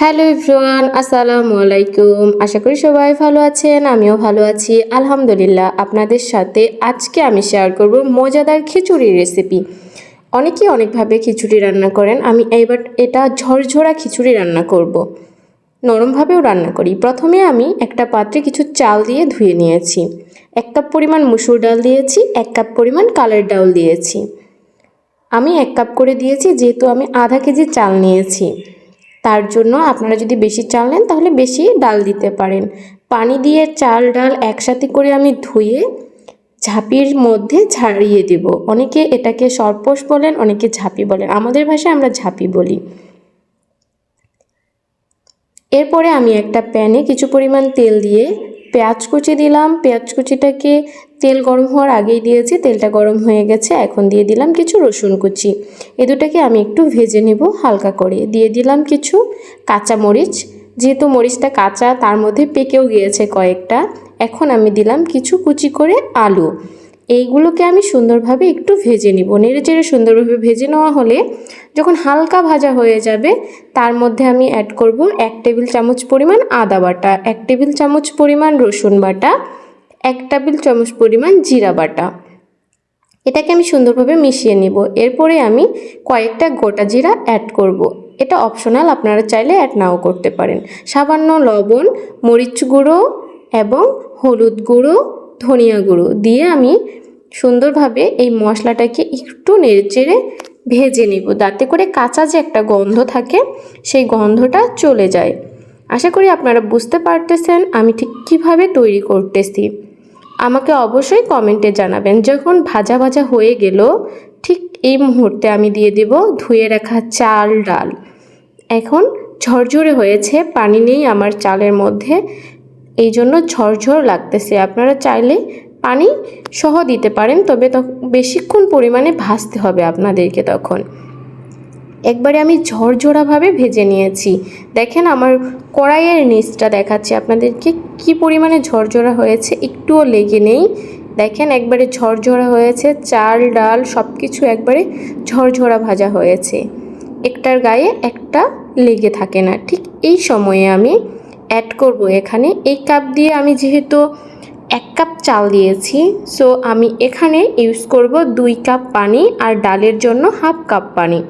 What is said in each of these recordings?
Hello everyone আসসালামু আলাইকুম। আশা করি সবাই ভালো আছেন, আমিও ভালো আছি। আলহামদুলিল্লাহ, আপনাদের সাথে আজকে আমি শেয়ার করব মজাদার খিচুড়ির রেসিপি অনেকেই অনেকভাবে খিচুড়ি রান্না করেন, আমি এইবার এটা ঝরঝরা খিচুড়ি রান্না করব। নরমভাবেও রান্না করি। প্রথমে আমি একটা পাত্রে কিছু চাল দিয়ে ধুয়ে নিয়েছি। এক কাপ পরিমাণ মুসুর ডাল দিয়েছি, এক কাপ পরিমাণ কালার ডাল দিয়েছি। আমি এক কাপ করে দিয়েছি, যেহেতু আমি আধা কেজি চাল নিয়েছি। তার জন্য আপনারা যদি বেশি চাল নেন, তাহলে বেশি ডাল দিতে পারেন। পানি দিয়ে চাল, ডাল একসাথে করে আমি ধুয়ে ঝাঁপির মধ্যে ছাড়িয়ে দেব। অনেকে এটাকে সরপোষ বলেন, অনেকে ঝাঁপি বলেন। আমাদের ভাষায় আমরা ঝাঁপি বলি। এরপরে আমি একটা প্যানে কিছু পরিমাণ তেল দিয়ে পেঁয়াজ কুচি দিলাম। পেঁয়াজ কুচিটাকে তেল গরম হওয়ার আগেই দিয়েছি। তেলটা গরম হয়ে গেছে। এখন দিয়ে দিলাম কিছু রসুন কুচি। এ দুটাকে আমি একটু ভেজে নেব হালকা করে। দিয়ে দিলাম কিছু কাঁচা মরিচ যেহেতু মরিচটা কাঁচা, তার মধ্যে পেকেও গিয়েছে কয়েকটা। এখন আমি দিলাম কিছু কুচি করে আলু। এইগুলোকে আমি সুন্দরভাবে একটু ভেজে নিব। নেড়ে চেড়ে সুন্দরভাবে ভেজে নেওয়া হলে যখন হালকা ভাজা হয়ে যাবে, তার মধ্যে আমি অ্যাড করব এক টেবিল চামচ পরিমাণ আদা বাটা, এক টেবিল চামচ পরিমাণ রসুন বাটা, এক টেবিল চামচ পরিমাণ জিরা বাটা। এটাকে আমি সুন্দরভাবে মিশিয়ে নিব। এরপরে আমি কয়েকটা গোটা জিরা অ্যাড করব। এটা অপশনাল আপনারা চাইলে অ্যাড নাও করতে পারেন। সামান্য লবণ, মরিচ গুঁড়ো এবং হলুদ গুঁড়ো ধনিয়া গুঁড়ো দিয়ে আমি সুন্দরভাবে এই মশলাটাকে একটু নেড়েচেড়ে ভেজে নিব। যাতে করে কাঁচা যে একটা গন্ধ থাকে, সেই গন্ধটা চলে যায়। আশা করি আপনারা বুঝতে পারতেছেন আমি ঠিক কীভাবে তৈরি করতেছি। আমাকে অবশ্যই কমেন্টে জানাবেন। যখন ভাজা ভাজা হয়ে গেল, ঠিক এই মুহূর্তে আমি দিয়ে দেব ধুয়ে রাখা চাল ডাল। এখন ঝরঝরে হয়েছে, পানি নেই আমার চালের মধ্যে। এই জন্য ঝরঝর লাগতেছে। আপনারা চাইলে পানি সহ দিতে পারেন, তবে বেশিক্ষণ পরিমাণে ভাজতে হবে আপনাদেরকে তখন। একবারে আমি ঝরঝরাভাবে ভেজে নিয়েছি। দেখেন আমার কড়াইয়ের নিচটা দেখাচ্ছি আপনাদেরকে, কি পরিমাণে ঝরঝরা হয়েছে, একটুও লেগে নেই। দেখেন একবারে ঝরঝরা হয়েছে, চাল, ডাল সব কিছু একবারে ঝরঝরা ভাজা হয়েছে। একটার গায়ে একটা লেগে থাকে না। ঠিক এই সময়ে আমি অ্যাড করব এখানে। এই কাপ দিয়ে আমি যেহেতু এক কাপ চাল দিয়েছি সো আমি এখানে ইউজ করব দুই কাপ পানি আর ডালের জন্য হাফ কাপ পানি।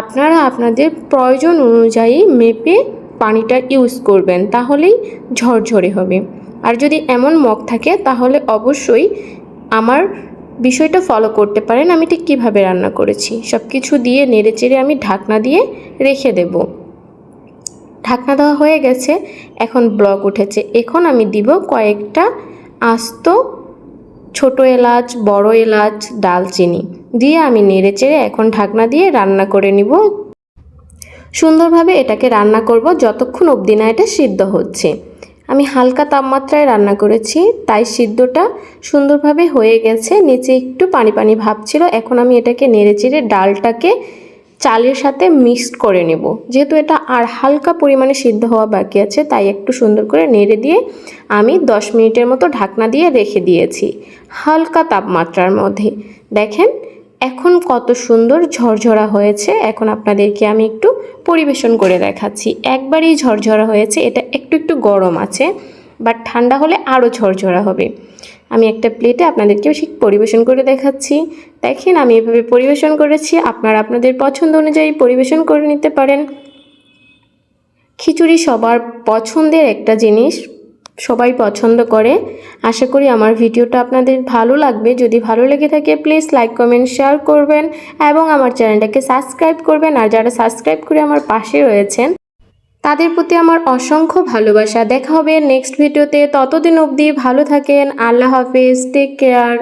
আপনারা আপনাদের প্রয়োজন অনুযায়ী মেপে পানিটা ইউজ করবেন, তাহলেই ঝরঝরে হবে। আর যদি এমন মগ থাকে, তাহলে অবশ্যই আমার বিষয়টা ফলো করতে পারেন, আমি ঠিক কীভাবে রান্না করেছি। সব কিছু দিয়ে নেড়ে চেড়ে আমি ঢাকনা দিয়ে রেখে দেব। ঢাকনা দেওয়া হয়ে গেছে। এখন ব্লক উঠেছে। এখন আমি দিব কয়েকটা আস্ত, ছোট এলাচ, বড় এলাচ, ডালচিনি। দিয়ে আমি নেড়ে চেড়ে এখন ঢাকনা দিয়ে রান্না করে নিব। সুন্দরভাবে এটাকে রান্না করব যতক্ষণ অবধি না এটা সিদ্ধ হচ্ছে। আমি হালকা তাপমাত্রায় রান্না করেছি, তাই সিদ্ধটা সুন্দরভাবে হয়ে গেছে। নিচে একটু পানি পানি ভাব ছিল। এখন আমি এটাকে নেড়ে চেড়ে ডালটাকে চালের সাথে মিক্সড করে নেব। যেহেতু এটা আর হালকা পরিমাণে সিদ্ধ হওয়া বাকি আছে, তাই একটু সুন্দর করে নেড়ে দিয়ে আমি দশ মিনিটের মতো ঢাকনা দিয়ে রেখে দিয়েছি হালকা তাপমাত্রার মধ্যে। দেখেন, এখন কত সুন্দর ঝরঝরা হয়েছে। এখন আপনাদেরকে আমি একটু পরিবেশন করে দেখাচ্ছি। একবারই ঝরঝরা হয়েছে, এটা একটু একটু গরম আছে, বাট ঠান্ডা হলে আরও ঝরঝরা হবে। আমি একটা প্লেটে আপনাদেরকে ঠিক পরিবেশন করে দেখাচ্ছি। দেখেন, আমি এভাবে পরিবেশন করেছি, আপনারা আপনাদের পছন্দ অনুযায়ী পরিবেশন করে নিতে পারেন। খিচুড়ি সবার পছন্দের একটা জিনিস, সবাই পছন্দ করে। আশা করি আমার ভিডিওটা আপনাদের ভালো লাগবে। যদি ভালো লেগে থাকে প্লিজ লাইক কমেন্ট শেয়ার করবেন এবং আমার চ্যানেলটাকে সাবস্ক্রাইব করবেন। আর যারা সাবস্ক্রাইব করে আমার পাশে রয়েছেন তাদের প্রতি আমার অসংখ্য ভালোবাসা। দেখা হবে নেক্সট ভিডিওতে ততদিন অবধি ভালো থাকেন। আল্লাহ হাফিজ। Take care